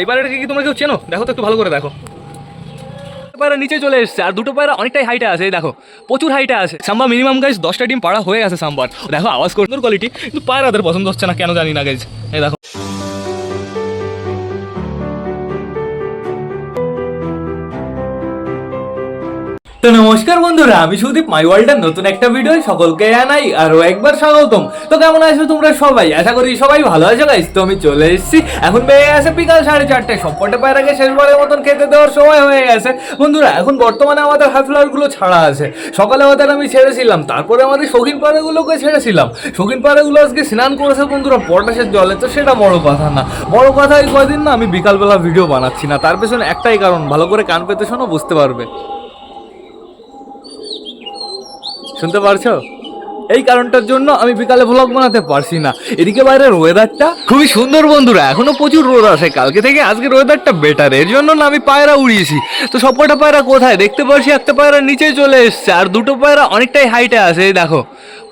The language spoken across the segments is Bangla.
এইবারে কি তোমরা কেউ চেনো? দেখো তো একটু ভালো করে দেখো। পায়রা নিচে চলে এসছে, আর দুটো পায়রা অনেকটাই হাইটে আছে দেখো, প্রচুর হাইটে আছে। সাম্বা মিনিমাম গাইজ দশটা ডিম পাড়া হয়ে গেছে সাম্বার। দেখো, আওয়াজ সুন্দর কোয়ালিটি কিন্তু পায়রাদের পছন্দ হচ্ছে না, কেন জানি না গাইজ এই দেখো। তো নমস্কার বন্ধুরা, আমি সুদীপ মাই ওয়ার্ল্ডের নতুন একটা ভিডিও সকলকে জানাই আরও একবার স্বাগতম। তো কেমন আছো তোমরা সবাই? আশা করি সবাই ভালো আছো গাইস তো আমি চলে এসেছি। এখন বেড়ে গেছে বিকাল সাড়ে চারটে। সবকটা পায়রাকে শেষবারের মতন খেতে দেওয়ার সময় হয়ে গেছে। বন্ধুরা, এখন বর্তমানে আমাদের হাফগুলো ছাড়া আছে। সকালে আমাদের আমি ছেড়েছিলাম, তারপরে আমাদের শৌখিন পায়রাগুলোকে ছেড়েছিলাম। শৌখিন পায়রাগুলো আজকে স্নান করেছে বন্ধুরা পটাশের জলে, তো সেটা বড় কথা না। বড় কথা এই কয়দিন না আমি বিকালবেলা ভিডিও বানাচ্ছি না। তার পেছনে একটাই কারণ, ভালো করে কান পেতে শোনো, বুঝতে পারবে। শুনতে পারছ? এই কারণটার জন্য আমি বিকালে ভ্লগ বানাতে পারছি না। এদিকে বাইরের ওয়েদারটা খুবই সুন্দর বন্ধুরা, এখনও প্রচুর রোদ আছে। কালকে থেকে আজকের ওয়েদারটা বেটার এর জন্য না আমি পায়রা উড়িয়েছি। তো সবকটা পায়রা কোথায়? দেখতে পারছি, একটা পায়রা নিচে চলে এসছে, আর দুটো পায়রা অনেকটাই হাইটে আছে দেখো।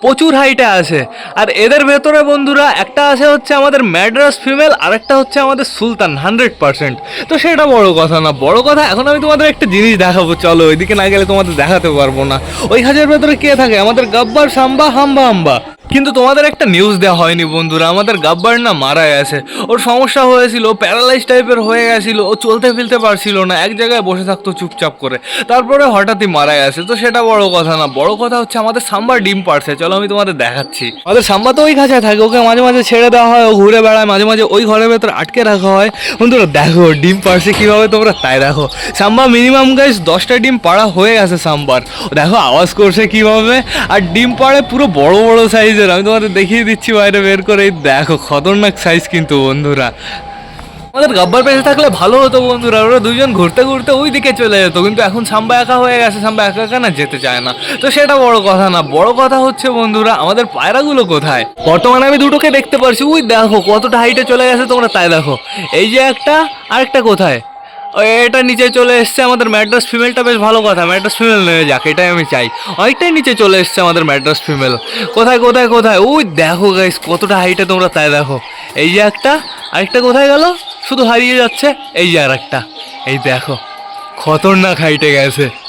প্রচুর হাইটে আছে। আর এদের ভেতরে বন্ধুরা, একটা আছে হচ্ছে আমাদের ম্যাড্রাস ফিমেল আর একটা হচ্ছে আমাদের সুলতান হান্ড্রেড পার্সেন্ট তো সেটা বড় কথা না। বড় কথা, এখন আমি তোমাদের একটা জিনিস দেখাবো, চলো, ওইদিকে না গেলে তোমাদের দেখাতে পারব না। ওই হাজার ভেতরে কে থাকে? আমাদের গাব্বার সাম্বা হাম্বা হাম্বা। কিন্তু তোমাদের একটা নিউজ দেওয়া হয়নি বন্ধুরা, আমাদের গাব্বার না মারা গেছে ওর সমস্যা হয়েছিল প্যারালাইজ টাইপের হয়ে গেছিল, ও চলতে ফিরতে পারছিল না, এক জায়গায় বসে থাকতো চুপচাপ করে। তারপরে হঠাৎই মারা গেছে তো সেটা বড় কথা না, বড় কথা হচ্ছে আমাদের সাম্বার ডিম পারছে, চলো আমি তোমাদের দেখাচ্ছি। আমাদের সাম্বা তো ওই খাঁচায় থাকে, ওকে মাঝে মাঝে ছেড়ে দেওয়া হয়, ও ঘুরে বেড়ায়, মাঝে মাঝে ওই ঘরের ভেতরে আটকে রাখা হয়। বন্ধুরা, দেখো, ডিম পারছে কীভাবে তোমরা, তাই দেখো। সাম্বা মিনিমাম গাইজ দশটা ডিম পাড়া হয়ে গেছে সাম্বার। দেখো, আওয়াজ করছে কীভাবে, আর ডিম পাড়ে পুরো বড় বড় সাইজের আমি তোমাদের দেখিয়ে দিচ্ছি বাইরে, বের করে। দেখো, খতরনাক সাইজ কিন্তু বন্ধুরা। আমাদের গাব্বার পেছে থাকলে ভালো হতো বন্ধুরা, ওরা দুজন ঘুরতে ঘুরতে ওই দিকে চলে যেত। কিন্তু এখন সাম্বা একা হয়ে গেছে, সাম্বা একা একা না যেতে চায় না। তো সেটা বড় কথা না, বড় কথা হচ্ছে বন্ধুরা, আমাদের পায়রাগুলো কোথায়? বর্তমানে আমি দুটোকে দেখতে পারছি। ওই দেখো, কতটা হাইটে চলে গেছে তোমরা তাই দেখো। এই যে একটা, আরেকটা কোথায়? এটা নিচে চলে এসছে আমাদের ম্যাড্রাস ফিমেলটা, বেশ ভালো কথা। ম্যাড্রাস ফিমেল নেমে যাক, এটাই আমি চাই। অনেকটাই নিচে চলে এসছে আমাদের ম্যাড্রাস ফিমেল। কোথায় কোথায় কোথায়? ওই দেখো গাইস কতটা হাইটে তোমরা তাই দেখো। এই যে একটা, আরেকটা কোথায় গেল? শুধু হারিয়ে যাচ্ছে। এই যে আর একটা এই দেখো, খতরনাক হাইটে গেছে।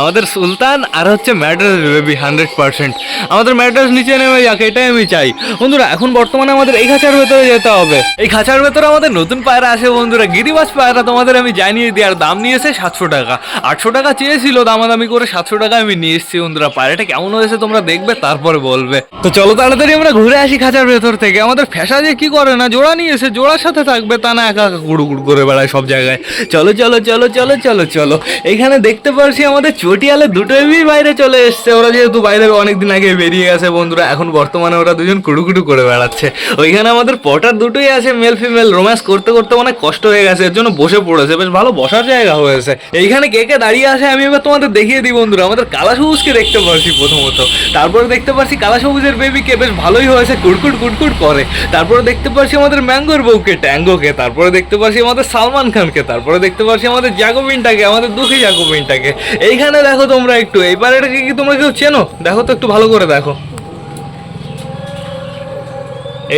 আমাদের সুলতান আর হচ্ছে ম্যাড্রাস বেবি, হান্ড্রেড পার্সেন্ট। আমাদের ম্যাড্রাস নিচে নেমে যাক, এটাই আমি চাই। বন্ধুরা, এখন বর্তমানে আমাদের এই খাঁচার ভেতরে যেতে হবে। এই খাঁচার ভেতরে আমাদের নতুন পায়রা আছে বন্ধুরা, গিরিবাস পায়রা তোমাদের আমি জানিয়ে দিই, আর দাম নিয়েছে সাতশো টাকা। আটশো টাকা চেয়েছিল, দামাদামি করে সাতশো টাকা আমি নিয়ে এসেছি বন্ধুরা, পায়রাটা কেমন হয়েছে তোমরা দেখবে, তারপরে বলবে। তো চলো তাড়াতাড়ি আমরা ঘুরে আসি খাঁচার ভেতর থেকে। আমাদের ফ্যাসা যে কি করে না, জোড়া নিয়ে এসে জোড়ার সাথে থাকবে, তা না একা একা গুড়ু গুড়ু করে বেড়ায় সব জায়গায়। চলো চলো চলো চলো চলো চলো। এখানে দেখতে পারছি আমাদের চটিয়ালে দুটো এবি বাইরে চলে এসছে। ওরা যেহেতু বাইরে অনেকদিন আগে বেরিয়ে গেছে বন্ধুরা, এখন বর্তমানে ওরা দুজন কুড়ুকুটু করে বেড়াচ্ছে। ওইখানে আমাদের পটার দুটোই আছে মেল ফিমেল রোম্যান্স করতে করতে অনেক কষ্ট হয়ে গেছে, এর জন্য বসে পড়েছে। বেশ ভালো বসার জায়গা হয়েছে। এইখানে কে কে দাঁড়িয়ে আছে আমি এবার তোমাদের দেখিয়ে দিই বন্ধুরা। আমাদের কালা সবুজকে দেখতে পারছি প্রথমত। তারপরে দেখতে পারছি কালা সবুজের বেবিকে বেশ ভালোই হয়েছে, কুড়কুট কুড়কুট করে। তারপরে দেখতে পারছি আমাদের ম্যাঙ্গোর বউকে, ট্যাঙ্গোকে। তারপরে দেখতে পারছি আমাদের সালমান খানকে। তারপরে দেখতে পারছি আমাদের জাকোবিনটাকে আমাদের দুঃখী জাকোবিনটাকে এইখানে দেখো তোমরা একটু। এইবার এটাকে কি তোমরা কেউ চেনো? দেখো তো একটু ভালো করে দেখো।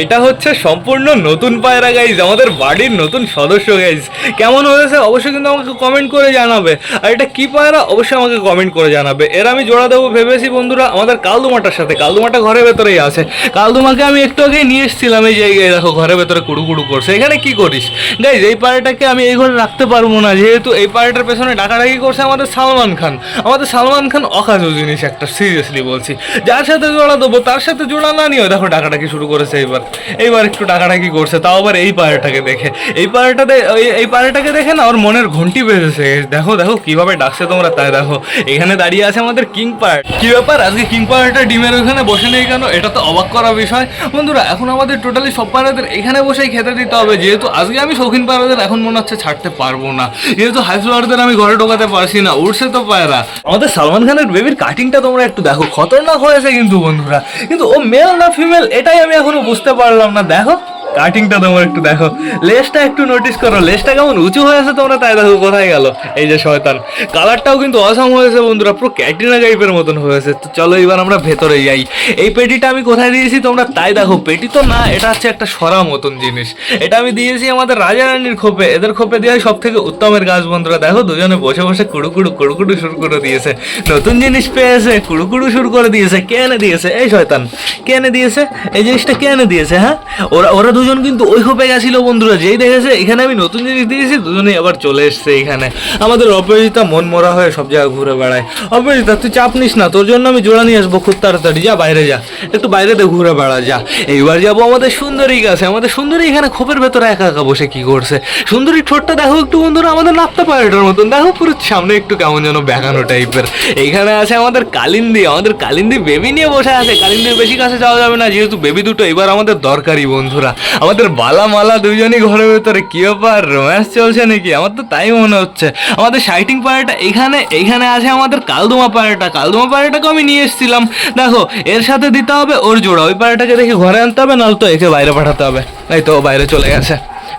এটা হচ্ছে সম্পূর্ণ নতুন পায়রা গাইজ আমাদের বাড়ির নতুন সদস্য গাইজ কেমন হয়েছে? অবশ্যই কিন্তু আমাকে কমেন্ট করে জানাবে। আর এটা কি পায়রা? অবশ্যই আমাকে কমেন্ট করে জানাবে। এর আমি জোড়া দেবো ভেবেছি বন্ধুরা। আমাদের কালদুমাটার সাথে। কালদুমাটা ঘরের ভেতরেই আছে। কালদুমাকে আমি একটু আগে নিয়ে এসেছিলাম। এই জায়গায় দেখো, ঘরের ভেতরে কুড়ু কুড়ু করছে। এখানে কি করিস? গাইজ এই পায়রাটাকে আমি এই ঘরে রাখতে পারব না। যেহেতু এই পায়রাটার পেছনে ডাকাডাকি করছে আমাদের সালমান খান। আমাদের সালমান খান অকাজও জিনিস একটা সিরিয়াসলি বলছি। যার সাথে জোড়া দেবো, তার সাথে জোড়া না নিয়েও, দেখো, ডাকাডাকি শুরু করেছে এইবার। এইবার একটু ডাকাডাকি করছে, তাও আবার এই পায়রাটাকে দেখে। এই পায়রাটাতে, এই- পায়রাটাকে দেখে না ওর মনের ঘন্টি বেজেছে। দেখো দেখো কীভাবে ডাকছে তোমরা, তাই দেখো। এখানে দাঁড়িয়ে আছে আমাদের কিং পায়রা। কি ব্যাপার? আজকে কিং পায়রাটা ডিমের ওখানে বসে নেই কেন? এটা তো অবাক করা বিষয়। বন্ধুরা, এখন আমাদের টোটালি সব পায়রাদের এখানে বসেই খেতে দিতে হবে। যেহেতু আজকে আমি শৌখিন পায়রাদের এখন মনে হচ্ছে ছাড়তে পারব না। যেহেতু হাই ফ্লাওয়ারদের আমি ঘরে ঢোকাতে পারছি না উঠছে তো পায়রা। আমাদের সালমান খানের বেবির কাটিংটা তোমরা একটু দেখো। খতরনাক হয়েছে কিন্তু বন্ধুরা। কিন্তু ও মেল না ফিমেল এটাই আমি এখনও বুঝতে পারলাম না দেখো। কাটিংটা তোমার একটু দেখো। লেজটা একটু নোটিস করো। লেজটা কেমন উঁচু হয়েছে তোমরা তাই দেখো কোথায় গেল। এই যে শয়তান। কালারটাও কিন্তু অসাম হয়েছে বন্ধুরা। পুরো ক্যাটরিনা টাইপের মতন হয়েছে তো চলো এবার আমরা ভেতরে যাই। এই পেটিটা আমি কোথায় দিয়েছি তোমরা তাই দেখো। পেটি তো না, এটা হচ্ছে একটা সরা মতন জিনিস। এটা আমি দিয়েছি আমাদের রাজা রানীর খোপে। এদের খোপে দেওয়া সব থেকে উত্তমের গাছ বন্ধুরা। দেখো দুজনে বসে বসে কুড়ু কুড়ু কুড়ু কুড়ু শুরু করে দিয়েছে। নতুন জিনিস পেয়েছে, কুড়ু কুড়ু শুরু করে দিয়েছে। কে এনে দিয়েছে? এই শয়তান কে এনে দিয়েছে? এই জিনিসটা কে এনে দিয়েছে হ্যাঁ? ওরা ওরা দুজন কিন্তু ওই খোপে গেছিল বন্ধুরা, যেই দেখেছে, এখানে আমি নতুন জিনিস দিয়েছি দুজনেই আবার চলে এসছে এখানে। আমাদের অপরাজিতা মন মরা হয়ে সব জায়গায় ঘুরে বেড়ায়। অপরাজিতা তুই চাপ নিস না, তোর জন্য আমি জোড়া নিয়ে আসব খুব তাড়াতাড়ি, যা বাইরে যা, একটু বাইরে বাইরেতে ঘুরে বেড়া, যা। এইবার যাব আমাদের সুন্দরী কাছে আমাদের সুন্দরী এখানে খোপের ভেতরে একা একা বসে কি করছে? সুন্দরী ঠোঁটটা দেখো একটু বন্ধুরা, আমাদের নাপতা পায়রাটার মতন, দেখো পুরো সামনে একটু কেমন যেন বেগানো টাইপের। এইখানে আছে আমাদের কালিন্দি আমাদের কালিন্দি বেবি নিয়ে বসে আছে, কালিন্দির বেশি কাছে যাওয়া যাবে না, যেহেতু বেবি দুটো এবার আমাদের দরকারি বন্ধুরা। আমাদের বালা মালা দুজনই ঘরের ভেতরে, কি ব্যাপার? রোম্যান্স চলছে নাকি? আমার তো তাই মনে হচ্ছে। আমাদের সাইটিং পায়রাটা এখানে এইখানে আছে আমাদের কালদুমা পায়রাটা কালদুমা পায়রাটাকে আমি নিয়ে এসেছিলাম। দেখো, এর সাথে দিতে হবে ওর জোড়া। ওই পায়রাটাকে দেখে ঘরে আনতে হবে, নাহলে তো একে বাইরে পাঠাতে হবে। এই তো বাইরে চলে গেছে।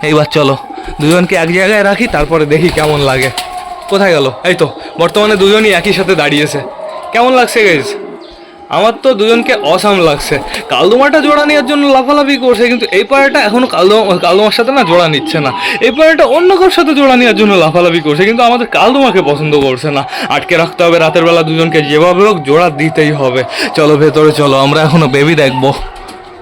এইবার চলো, দুজনকে এক জায়গায় রাখি, তারপরে দেখি কেমন লাগে। কোথায় গেল? এই তো, বর্তমানে দুজনই একই সাথে দাঁড়িয়েছে। কেমন লাগছে গাইজ আমার তো দুজনকে অসাম লাগছে। কালদুমাটা জোড়া নেওয়ার জন্য লাফালাফি করছে, কিন্তু এই পাড়াটা এখনও কালদুমা, কালদুমার সাথে না জোড়া নিচ্ছে না। এই পাড়াটা অন্য কারোর সাথে জোড়া নেওয়ার জন্য লাফালাফি করছে, কিন্তু আমাদের কালদুমাকে পছন্দ করছে না। আটকে রাখতে হবে, রাতের বেলা দুজনকে যেভাবে হোক জোড়া দিতেই হবে। চলো ভেতরে চলো, আমরা এখনও বেবি দেখব।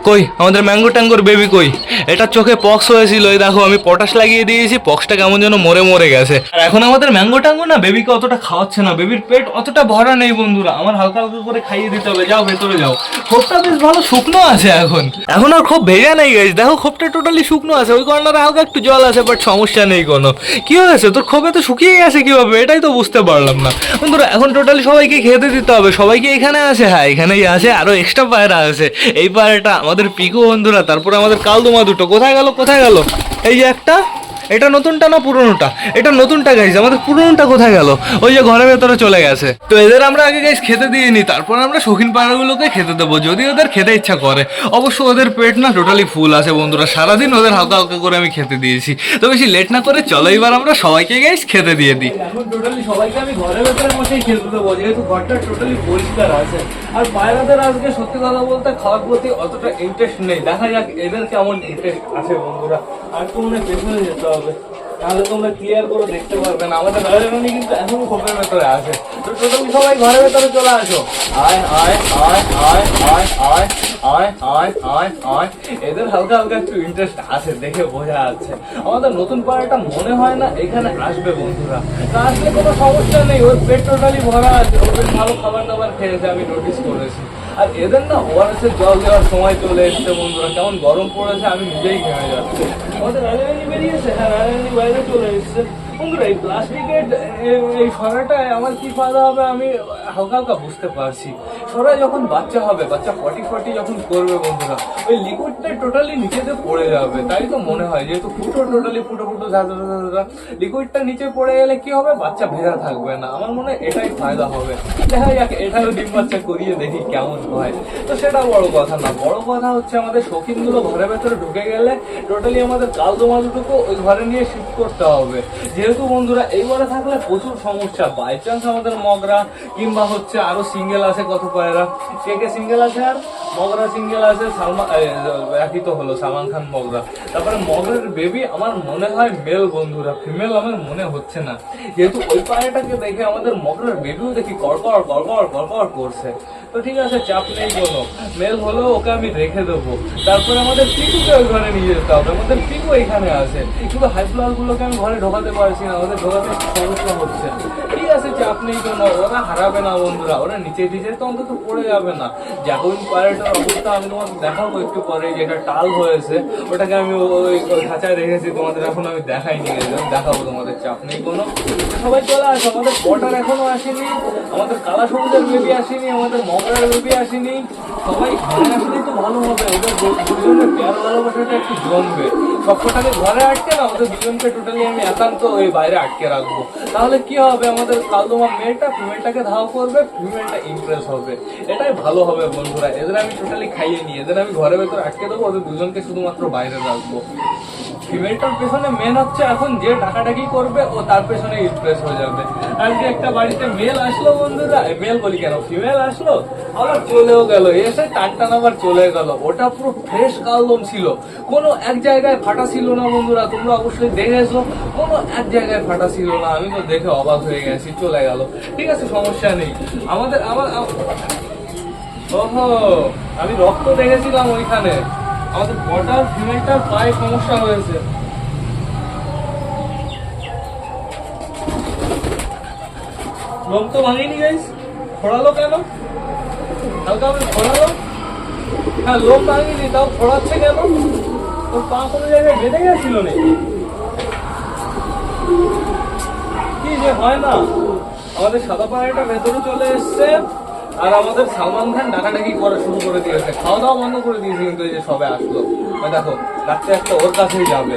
কই? আমাদের ম্যাঙ্গো ট্যাঙ্গোর বেবি কই? এটা চোখে পক্স হয়েছিল, এই দেখো আমি পটাশ লাগিয়ে দিয়েছি পক্সটা কেমন যেন মরে মরে গেছে। আর এখন আমাদের ম্যাঙ্গো ট্যাঙ্গো না বেবিকে অতটা খাওয়াচ্ছে না বেবির পেট অতটা ভরা নেই বন্ধুরা, আমার হালকা হালকা করে খাইয়ে দিতে হবে, যাও ভেতরে যাও। খোপটা বেশ ভালো শুকনো আছে এখন। এখন আর খুব ভেজা নেই গেছে দেখো খোপটা টোটালি শুকনো আছে, ওই কর্নারে হালকা একটু জল আছে বাট সমস্যা নেই কোনো। কি হয়েছে? তোর খোপে তো শুকিয়ে গেছে কীভাবে? এটাই তো বুঝতে পারলাম না। বন্ধুরা, এখন টোটালি সবাইকে খেতে দিতে হবে সবাইকে এখানে আছে? হ্যাঁ এখানেই আছে, আরও এক্সট্রা পায়রা আছে। এই পায়রাটা আমাদের পিকো বন্ধুরা তারপরে আমাদের কালদুমা দুটো। কোথায় গেল? কোথায় গেল? এই যে একটা এটা নতুনটা না পুরনোটা? এটা নতুনটা গাইছে আমাদের পুরনোটা কোথায় গেল? ওই যে ঘরের ভেতরে চলে গেছে। তো এদের আমরা আগে গাইস খেতে দিয়ে নিই তারপর আমরা শৌখিন পায়রাগুলোকে খেতে দেবো, যদি ওদের খেতে ইচ্ছা করে। অবশ্য ওদের পেট না টোটালি ফুল আছে, বন্ধুরা, সারাদিন ওদের হালকা হালকা করে আমি খেতে দিয়েছি। তো বেশি লেট না করে চলো এবার আমরা সবাইকে গাইস খেতে দিয়ে দিই। এখন টোটালি সবাইকে আমি ভেতরে যেহেতু ঘরটা টোটালি পরিষ্কার আছে। আর পায়রাদের আজকে সত্যি কথা বলতে খাওয়ার প্রতি অতটা ইন্টারেস্ট নেই। দেখা যাক এদের কেমন ইন্টারেস্ট আছে, বন্ধুরা। আর তো মনে পেছনে যেতে হবে। তাহলে তোমরা ক্লিয়ার করে দেখতে পারবে না। আমাদের রাজধানী কিন্তু এখনও খোপের ভেতরে আছে। তো টোটালি সবাই ঘরের ভেতরে চলে আসো। আয় আয় আয় আয় আয় আয় আয় আয় আয় আয়। এদের হালকা হালকা একটু ইন্টারেস্ট আছে, দেখে বোঝা যাচ্ছে। আমাদের নতুন পাড়াটা মনে হয় না এখানে আসবে, বন্ধুরা। তা আসলে কোনো সমস্যা নেই। ওর পেট টোটালি ভরা আছে। বেশ ভালো খাবার দাবার খেয়েছে, আমি নোটিস করেছি। আর এদের না ওয়ারেসের জল দেওয়ার সময় চলে এসছে, বন্ধুরা। কেমন গরম পড়েছে, আমি নিজেই ঘেমে যাচ্ছি। 我在那里 la de la librería, এই প্লাস্টিকের আমার কি ফায়দা হবে আমি হালকা হালকা বুঝতে পারছি। সরা যখন বাচ্চা হবে, বাচ্চা ফটি ফটি যখন করবে বন্ধুরা, ওই লিকুইডটা টোটালি নিচেতে পড়ে যাবে, তাই তো মনে হয়, যেহেতু ফুটো টোটালি ফুটো ফুটো লিকুইডটা নিচে পড়ে গেলে কি হবে? বাচ্চা ভেজা থাকবে না। আমার মনে হয় এটাই ফায়দা হবে। দেখা যাক এটাও ডিম বাচ্চা করিয়ে দেখি কেমন হয়। তো সেটা বড় কথা না, বড় কথা হচ্ছে আমাদের শৌখিনগুলো ঘরের ভেতরে ঢুকে গেলে টোটালি আমাদের কালদোমা দুটোকে ওই ঘরে নিয়ে শিফট করতে হবে। যেহেতু বন্ধুরা এই ঘরে থাকলে প্রচুর সমস্যা। বাই চান্স আমাদের মগরা কিংবা হচ্ছে আরও সিঙ্গেল আছে কত পায়রা? কে কে সিঙ্গেল আছে আর? মগরা সিঙ্গেল আছে সালমান একই তো হলো, সালমান খান মগরা। তারপরে মগরের বেবি আমার মনে হয় মেল বন্ধুরা ফিমেল আমার মনে হচ্ছে না। যেহেতু ওই পায়রাটাকে দেখে আমাদের মগরের বেবিও দেখি কড়কড় কড়কড় কড়কড় করছে। তো ঠিক আছে, চাপ নেই কোনো। মেল হলেও ওকে আমি রেখে দেবো। তারপরে আমাদের পিকুকে ওই ঘরে নিয়ে যেতে হবে। আমাদের পিকু এখানে আছে। কিন্তু হাই গুলোকে আমি ঘরে ঢোকাতে পারছি আমাদের গোয়াতে খরচটা হচ্ছে আছে চাপ নেই কোনো ওরা হারাবে না বন্ধুরা, ওরা নিচে নিচে তো অন্তত পড়ে যাবে না। জ্যাকোবিন পায়রাটার অবস্থা, আমি তোমাকে দেখাবো একটু পরে যেটা টাল হয়েছে। ওটাকে আমি ওই খাঁচায় রেখেছি, তোমাদের এখন আমি দেখাইনি আমি দেখাবো তোমাদের চাপ নেই কোনো। সবাই চলে আসো, আমাদের পটার এখনও আসেনি, আমাদের কালা সবুজের বেবি আসেনি, আমাদের মগরার বেবি আসেনি। সবাই ঘরে আসলেই তো ভালো হবে ওদের দুজনের প্যার ভালোবাসাটা একটু জমবে। সবকটাকে ঘরে আটকে না, আমাদের দুজনকে টোটালি আমি একান্ত ওই বাইরে আটকে রাখব। তাহলে কি হবে আমাদের কালদমা মেয়েটা ফিমেলটাকে ধাও করবে ফিমেলটা ইমপ্রেস হবে। এটাই ভালো হবে বন্ধুরা। এদের আমি টোটালি খাইয়ে নিই। এদের আমি ঘরের ভেতর আটকে দেবো, ওদের দুজনকে শুধুমাত্র বাইরে রাখব। ফিমেলটার পেছনে মেন হচ্ছে এখন যে ডাকাডাকি করবে ও তার পেছনে ইমপ্রেস হয়ে যাবে। আজকে একটা বাড়িতে মেল আসলো বন্ধুরা মেল বলি কেন? ফিমেল আসলো, আবার চলেও গেল, এসে টান টান আবার চলে গেল। ওটা পুরো ফ্রেশ কালদম ছিল। কোনো এক জায়গায় ফাটা ছিল না বন্ধুরা, তোমরা অবশ্যই দেখেছ কোনো এক জায়গায় ফাটা ছিল না, আমি তো দেখে অবাক হয়ে গেছি, চলে গেল। ঠিক আছে, সমস্যা নেই। আমাদের, আমার আম- ওহো, আমি রক্ত দেখেছিলাম ওইখানে। আমাদের বটার ফিমেলটার পায়ে সমস্যা হয়েছে। লোম তো ভাঙেনি গাইস খোড়ালো কেন? হালকা আমি খোড়ালো। হ্যাঁ লোম ভাঙেনি তাও খোড়াচ্ছে কেন? তোর পা কোনো জায়গায় বেঁধে গেছিল নাকি? কি যে হয় না। আমাদের সাদা পাহাড়টা ভেতরে চলে এসছে। আর আমাদের সালমান খান ডাকাডাকি করা শুরু করে দিয়েছে। খাওয়া দাওয়া বন্ধ করে দিয়েছে কিন্তু যে সবে আসলো। দেখো, রাত্রে একটা ওর কাছেই যাবে।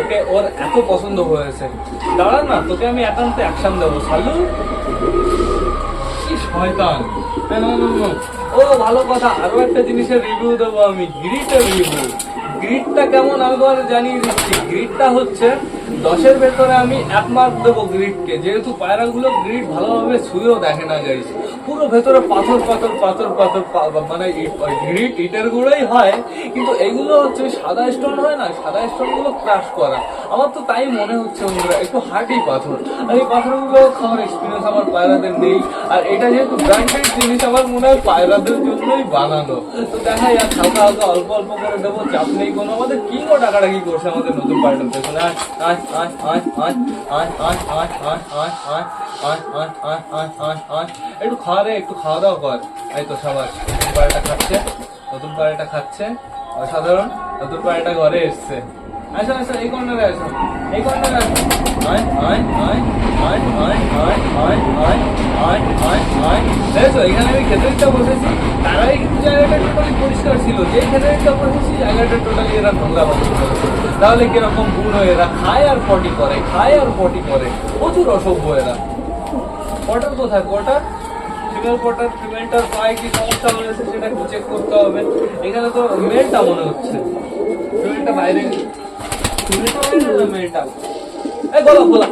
ওকে ওর এত পছন্দ হয়েছে। দাঁড়া না, তোকে আমি একান্তে অ্যাকশন দেবো সালু কি শয়তান। ও, ভালো কথা, আরও একটা জিনিসের রিভিউ দেবো আমি গ্রিটের রিভিউ গ্রিডটা কেমন আমি তোমাদের জানিয়ে দিচ্ছি। গ্রিডটা হচ্ছে, দশের ভেতরে আমি এক মার্ক দেবো গ্রিডকে যেহেতু পায়রাগুলো গ্রিড ভালোভাবে ছুঁয়েও দেখে না গাইস পুরো ভেতরে পাথর পাথর পাথর পাথর মানে ইটের গুলোই হয় কিন্তু এগুলো হচ্ছে সাদা স্টোন হয় না সাদা স্টোনগুলো ক্রাশ করা আমার তো তাই মনে হচ্ছে বন্ধুরা একটু হার্ডি পাথর আর এই পাথরগুলো খাওয়ার এক্সপিরিয়েন্স আমার পায়রাদের নেই আর এটা যেহেতু ব্র্যান্ডেড জিনিস আমার মনে হয় পায়রাদের জন্যই বানানো তো দেখা যাক হালকা হালকা অল্প অল্প করে দেবো চাপ নেই কোনো আমাদের কিংও টাকাটা কি করছে আমাদের নতুন পায়রার পেছনে আয় আয় আয় আয় আয় আয় আয় আয় আয় আয় আয় একটু রে একটু খাওয়া দাওয়া কর এই তো নতুন খাচ্ছে নতুন খাচ্ছে অসাধারণ নতুন ঘরে এসছে এই কর্নারে আসো এই কর্নারে আসো এখানে আমি পরিষ্কার ছিল যে টোটালি এরা তাহলে কীরকম বুড়ো এরা খায় আর পটি করে খায় আর পটি করে প্রচুর অসভ্য এরা কটার কোথায় কোয়ার্টার ফিমেল কোয়ার্টার ফিমেলটার পায়ে কি সমস্যা হয়েছে সেটা একটু চেক করতে হবে। এখানে তো মেলটা মনে হচ্ছে। ফিমেলটা বাইরে ফিমেলটা মেলটা এই গলা খোলা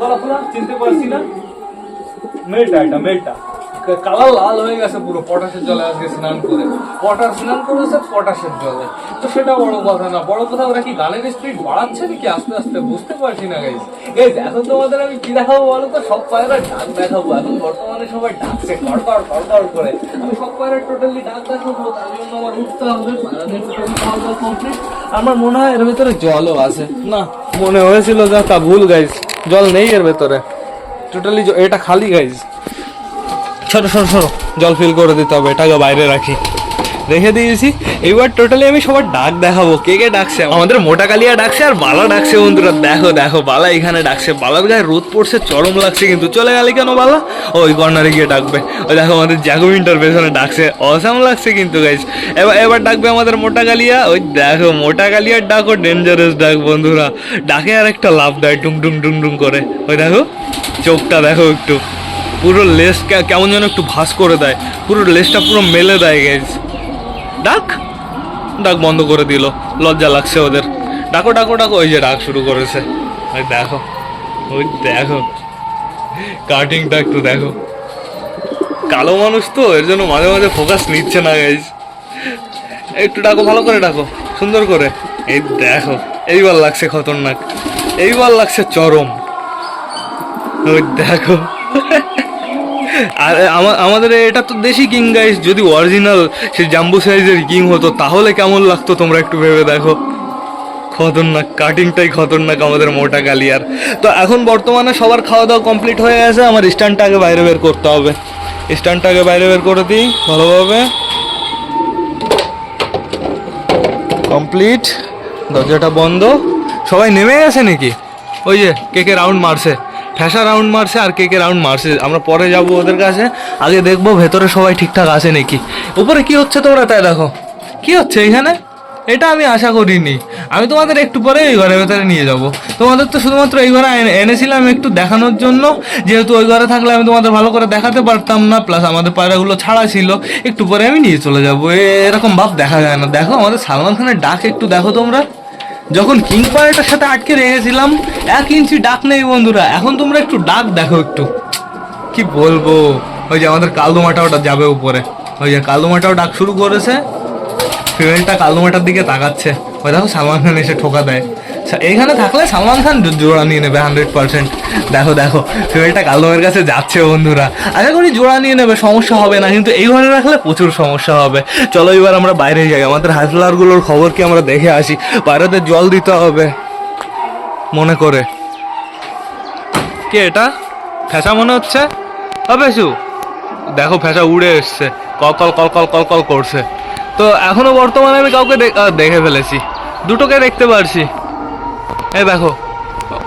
গলা খোলা, চিনতে পারছি না। মেলটা এটা মেলটা কালার লাল হয়ে গেছে পুরো পটাশের জলে আজকে স্নান করে। পটাশ স্নান করেছে, পটাশের জলে। তো সেটা বড় কথা না, বড় কথা ওরা কি গানের স্পিড বাড়াচ্ছে নাকি আস্তে আস্তে? বুঝতে পারছি না গাইজ গাইজ এখন তোমাদের আমি কি দেখাবো বলো তো? সব পায়রা ডাক দেখাবো। এখন বর্তমানে সবাই ডাকছে কড়কড় কড়কড় করে। আমি সব পায়রা টোটালি ডাক দেখাবো, তার জন্য আমার উঠতে হবে। আমার মনে হয় এর ভেতরে জলও আছে। না, মনে হয়েছিল যা তা ভুল গাইজ জল নেই এর ভেতরে। টোটালি এটা খালি গাইজ সরো সরো জল ফিল করে দিতে হবে, এটাকে বাইরে রাখি। রেখে দিয়েছি। এবার টোটালি আমি সবার ডাক দেখাবো। কে কে ডাকছে? আমাদের মোটা কালিয়া ডাকছে আর বালা ডাকছে, বন্ধুরা। দেখো দেখো, বালা এখানে ডাকছে। বালার গায়ে রোদ পড়ছে, চরম লাগছে কিন্তু। চলে গেলে কেন বালা? ওই কর্নারে গিয়ে ডাকবে। ওই দেখো, আমাদের জ্যাকোমিনটার পেছনে ডাকছে। অসাম লাগছে কিন্তু গাইজ এবার এবার ডাকবে আমাদের মোটা কালিয়া। ওই দেখো, মোটা কালিয়ার ডাকো ডেঞ্জারাস ডাক, বন্ধুরা। ডাকে আর একটা লাভ দেয় টুং টুং টুং টুং করে। ওই দেখো, চোখটা দেখো একটু। পুরো লেস কেমন যেন একটু ভাস করে দেয়। পুরো লেসটা পুরো মেলে দেয় গেজ ডাক। ডাক বন্ধ করে দিল। লজ্জা লাগছে ওদের। ডাকো ডাকো ডাকো। ওই যে ডাক শুরু করেছে। ওই দেখো। ওই দেখো। কাটিংটা একটু দেখো। কালো মানুষ তো, এর জন্য মাঝে মাঝে ফোকাস নিচ্ছে না গাইজ একটু ডাকো, ভালো করে ডাকো। সুন্দর করে। এই দেখো। এইবার লাগছে খতরনাক। এইবার লাগছে চরম। ওই দেখো। আর আমা- আমাদের এটা তো দেশি কিং গাইস যদি অরিজিনাল সে জাম্বু সাইজের কিং হতো, তাহলে কেমন লাগতো তোমরা একটু ভেবে দেখো? খতরনাক কাটিংটাই খতরনাক আমাদের মোটা কালিয়ার তো এখন বর্তমানে সবার খাওয়া দাওয়া কমপ্লিট হয়ে গেছে। আমার স্ট্যান্ডটা আগে বাইরে বের করতে হবে। স্ট্যান্ডটা আগে বাইরে বের করে দিই, ভালোভাবে। কমপ্লিট দরজাটা বন্ধ। সবাই নেমে গেছে নাকি? ওই যে, কে কে রাউন্ড মারছে। ঠেসা রাউন্ড মারছে আর কে কে রাউন্ড মারছে, আমরা পরে যাব ওদের কাছে। আগে দেখব ভেতরে সবাই ঠিকঠাক আছে নাকি। উপরে কি হচ্ছে তোমরা তাই দেখো। কি হচ্ছে এখানে? এটা আমি আশা করিনি। আমি তোমাদের একটু পরে এই ঘরের ভেতরে নিয়ে যাব। তোমাদের তো শুধুমাত্র এই ঘরে এনে- এনেছিলাম একটু দেখানোর জন্য। যেহেতু ওই ঘরে থাকলে আমি তোমাদের ভালো করে দেখাতে পারতাম না প্লাস আমাদের পায়রাগুলো ছাড়া ছিল। একটু পরে আমি নিয়ে চলে যাব। এরকম ভাব দেখা যায় না। দেখো আমাদের সালমান খানের ডাক একটু দেখো তোমরা। যখন কিং পায়রাটার সাথে আটকে রেখেছিলাম, এক ইঞ্চি ডাক নেই বন্ধুরা, এখন তোমরা একটু ডাক দেখো একটু। কি বলব? ওই যে আমাদের কালদোমাটা ওটা যাবে উপরে। ওই যে কালো মাটাও ডাক শুরু করেছে, ফিমেলটা কালদোমাটার দিকে তাকাচ্ছে। ওই দেখো সালমান খান এসে ঠোকা দেয়। এইখানে থাকলে সালমান খান জোড়া নিয়ে নেবে হান্ড্রেড পার্সেন্ট দেখো দেখো, ফিমেলটা কালদোমের কাছে যাচ্ছে বন্ধুরা। আশা করি জোড়া নিয়ে নেবে, সমস্যা হবে না, কিন্তু এই ঘরে রাখলে প্রচুর সমস্যা হবে। চলো এবার আমরা বাইরে যাই, আমাদের হাইফ্লারগুলোর খবর কি আমরা দেখে আসি। বাইরেতে জল দিতে হবে, মনে করে। কে এটা? ফ্যাসা মনে হচ্ছে? হবে শু দেখো ফ্যাসা উড়ে এসছে, call call call call call call করছে। তো এখনও বর্তমানে আমি কাউকে দেখে ফেলেছি। দুটোকে দেখতে পারছি। এই দেখো,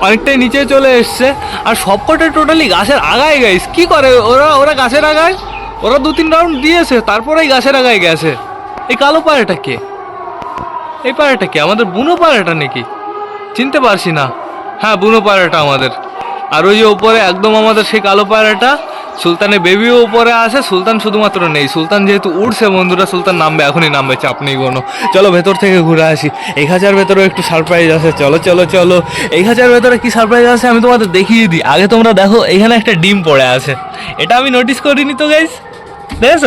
অনেকটাই নিচে চলে এসছে, আর সবকটা টোটালি গাছের আগায় গাইস কি করে? ওরা ওরা গাছের আগায়? ওরা দু তিন রাউন্ড দিয়েছে তারপরেই গাছের আগায় গেছে। এই কালো পায়রাটা কে? এই পায়রাটা কে? আমাদের বুনো পায়রাটা নাকি? চিনতে পারছি না। হ্যাঁ বুনো পায়রাটা আমাদের। আর ওই যে ওপরে একদম আমাদের সেই কালো পায়রাটা সুলতানের বেবিও উপরে আছে সুলতান শুধুমাত্র নেই। সুলতান যেহেতু উঠছে বন্ধুরা, সুলতান নামবে, এখনই নামবে, চাপ নেই কোনো। চলো ভেতর থেকে ঘুরে আসি। এক হাজার ভেতরেও একটু সারপ্রাইজ আছে চলো চলো চলো। এক হাজার ভেতরে কি সারপ্রাইজ আছে আমি তোমাদের দেখিয়ে দিই। আগে তোমরা দেখো, এখানে একটা ডিম পড়ে আছে। এটা আমি নোটিস করিনি তো গাইস দেখেছ?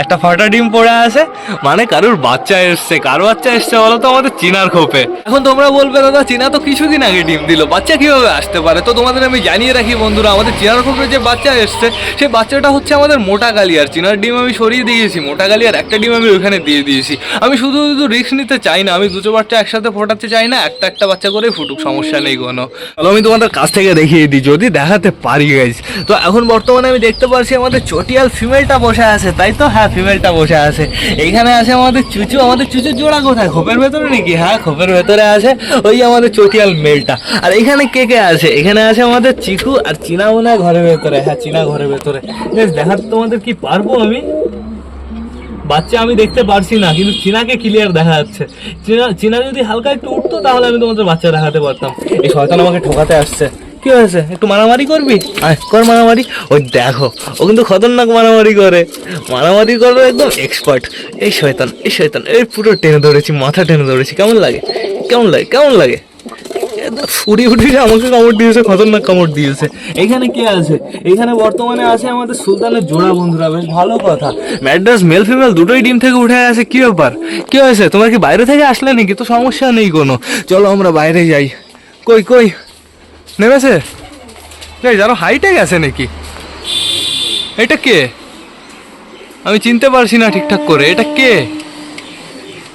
একটা ফাটা ডিম পড়ে আছে। মানে কারোর বাচ্চা এসছে, কারও বাচ্চা এসছে বলো তো আমাদের চিনার খোপে। এখন তোমরা বলবে, দাদা, চীনা তো কিছুদিন আগে ডিম দিল, বাচ্চা কীভাবে আসতে পারে? তো তোমাদের আমি জানিয়ে রাখি বন্ধুরা, আমাদের চিনার খোপে যে বাচ্চা এসছে সেই বাচ্চাটা হচ্ছে আমাদের মোটা কালিয়ার। চিনার ডিম আমি সরিয়ে দিয়েছি, মোটা কালিয়ার একটা ডিম আমি ওইখানে দিয়ে দিয়েছি। আমি শুধু শুধু রিস্ক নিতে চাই না, আমি দুটো বাচ্চা একসাথে ফোটাতে চাই না, একটা একটা বাচ্চা করে ফুটুক, সমস্যা নেই কোনো। আমি তোমাদের কাছ থেকে দেখিয়ে দিই, যদি দেখাতে পারি গাইজ তো এখন বর্তমানে আমি দেখতে পাচ্ছি আমাদের চটিয়াল ফিমেলটা বসে আছে, তাই তো? হ্যাঁ ফিমেলটা বসে আছে। এইখানে আছে আমাদের চুচু। আমাদের চুচুর জোড়া কোথায়? খোপের ভেতরে নাকি? হ্যাঁ খোপের ভেতরে আছে ওই আমাদের চটিয়াল মেলটা। আর এখানে কে কে আছে? এখানে আছে আমাদের চিকু আর চীনা মনে ঘরের ভেতরে। হ্যাঁ চীনা ঘরের ভেতরে। দেখাতে তোমাদের কি পারব আমি? বাচ্চা আমি দেখতে পারছি না, কিন্তু চীনাকে ক্লিয়ার দেখা যাচ্ছে। চীনা চীনা যদি হালকা একটু উঠতো, তাহলে আমি তোমাদের বাচ্চা দেখাতে পারতাম। এই শয়তান আমাকে ঠকাতে আসছে। কি হয়েছে? একটু মারামারি করবি? আয়, কর মারামারি। ওই দেখো, ও কিন্তু খতরনাক মারামারি করে। মারামারি করে একদম এক্সপার্ট এই শয়তান এই শয়তান, এই পুরো টেনে ধরেছি, মাথা টেনে ধরেছি। কেমন লাগে? কেমন লাগে? কেমন লাগে? ফুড়ি ফুটি আমাকে কামড় দিয়েছে, খতরনাক কামড় দিয়েছে। এখানে কে আছে? এখানে বর্তমানে আছে আমাদের সুলতানের জোড়া বন্ধুরা। বেশ ভালো কথা। ম্যাড্রাস মেল ফিমেল দুটোই ডিম থেকে উঠে আছে কি ব্যাপার? কি হয়েছে? তোমার কি বাইরে থেকে আসলে নাকি? তো সমস্যা নেই কোনো। চলো আমরা বাইরে যাই। কই কই? নেমেছে? এই যারা হাইটে গেছে নাকি? এটা কে? আমি চিনতে পারছি না ঠিকঠাক করে, এটা কে?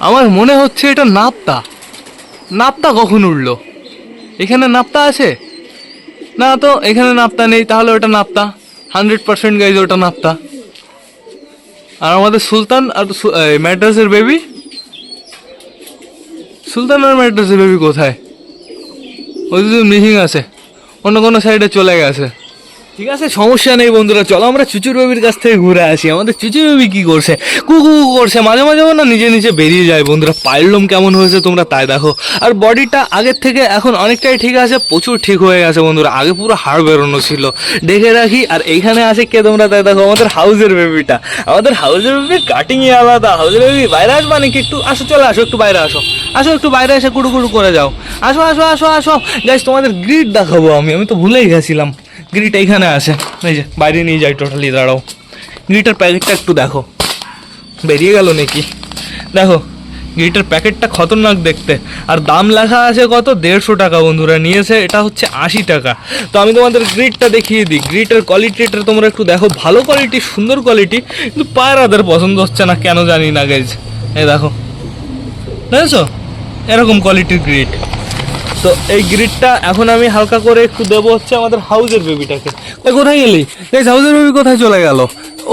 আমার মনে হচ্ছে এটা নাপ্তা। নাপ্তা কখন উঠল এখানে নাপ্তা আছে? না তো, এখানে নাপ্তা নেই, তাহলে ওটা নাপ্তা। হান্ড্রেড পার্সেন্ট গাইজ ওটা নাপ্তা। আর আমাদের সুলতান আর ম্যাড্রাসের বেবি সুলতান আর ম্যাড্রাসের বেবি কোথায়? ওই দুজন মিসিং আছে অন্য কোনো সাইডে চলে গেছে। ঠিক আছে, সমস্যা নেই বন্ধুরা, চলো আমরা চুচুর বেবির কাছ থেকে ঘুরে আসি। আমাদের চুচুর বেবি কি করছে? কুকু কু করছে, মাঝে মাঝে না নিজে নিজে বেরিয়ে যায় বন্ধুরা। পাইলম কেমন হয়েছে তোমরা তাই দেখো। আর বডিটা আগের থেকে এখন অনেকটাই ঠিক আছে, প্রচুর ঠিক হয়ে গেছে বন্ধুরা। আগে পুরো হাড় বেরোনো ছিল। দেখে রাখি, আর এইখানে আছে কে তোমরা তাই দেখো? আমাদের হাউসের বেবিটা আমাদের হাউসের বেবির কাটিংই আলাদা। হাউজের বেবি বাইরে আসবা নাকি একটু? আসো, চলে আসো, একটু বাইরে আসো। আসো, একটু বাইরে এসে কুড়ু কুড়ু করে যাও। আসো আসো আসো আসো। গাইস তোমাদের গ্রিড দেখাবো আমি আমি তো ভুলেই গেছিলাম। গ্রিট এইখানে আছে। এই যে, বাইরে নিয়ে যাই টোটালি দাঁড়াও। গ্রিটের প্যাকেটটা একটু দেখো। বেরিয়ে গেল নাকি? দেখো গ্রিটের প্যাকেটটা খতরনাক দেখতে। আর দাম লেখা আছে কত? দেড়শো টাকা বন্ধুরা, নিয়েছে এটা হচ্ছে আশি টাকা। তো আমি তোমাদের গ্রিটটা দেখিয়ে দিই। গ্রিটের কোয়ালিটিটা তোমরা একটু দেখো। ভালো কোয়ালিটি সুন্দর কোয়ালিটি কিন্তু পায়রাদের পছন্দ হচ্ছে না, কেন জানি না গাইজ এই দেখো। দেখেছ? এরকম কোয়ালিটির গ্রিট তো এই গ্রিডটা এখন আমি হালকা করে একটু দেবো হচ্ছে আমাদের হাউজের বেবিটাকে। ওই কোথায় গেলি? এই হাউজের বেবি কোথায় চলে গেল?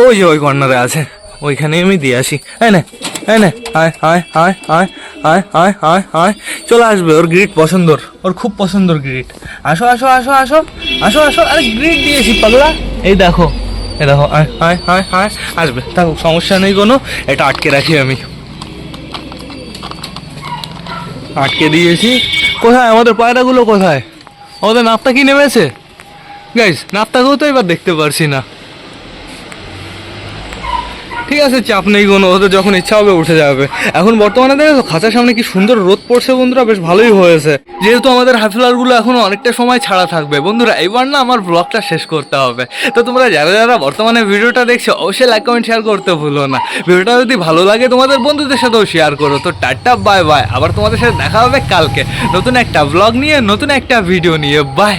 ওই যে ওই কর্নারে আছে। ওইখানে আমি দিয়ে আসি। হ্যাঁ না হ্যাঁ না, আয় আয় আয় আয় আয় আয় আয় আয়। চলে আসবে ওর গ্রিড পছন্দর ওর। খুব পছন্দর গ্রিড আসো আসো আসো আসো আসো আসো। আরে গ্রিড দিয়েছি পাগলা। এই দেখো এই দেখো, আয় আয় আয় আয়। আসবে। থাকুক, সমস্যা নেই কোনো। এটা আটকে রাখি আমি। আটকে দিয়েছি। কোথায়? আমাদের পায়রাগুলো কোথায়? আমাদের নাপটা কি নেমেছে? গাইস নাপটাকেও তো এবার দেখতে পারছি না। ঠিক আছে, চাপ নেই কোনো, ওদের যখন ইচ্ছা হবে উঠে যাবে। এখন বর্তমানে দেখো, খাঁচার সামনে কি সুন্দর রোদ পড়ছে বন্ধুরা, বেশ ভালোই হয়েছে। যেহেতু আমাদের হাফিলারগুলো এখনও অনেকটা সময় ছাড়া থাকবে। বন্ধুরা এবার না আমার ব্লগটা শেষ করতে হবে। তো তোমরা যারা যারা বর্তমানে ভিডিওটা দেখছ, অবশ্যই লাইক কমেন্ট শেয়ার করতে ভুলো না। ভিডিওটা যদি ভালো লাগে, তোমাদের বন্ধুদের সাথেও শেয়ার করো। তো টাটা বাই বাই আবার তোমাদের সাথে দেখা হবে কালকে। নতুন একটা ব্লগ নিয়ে, নতুন একটা ভিডিও নিয়ে। বাই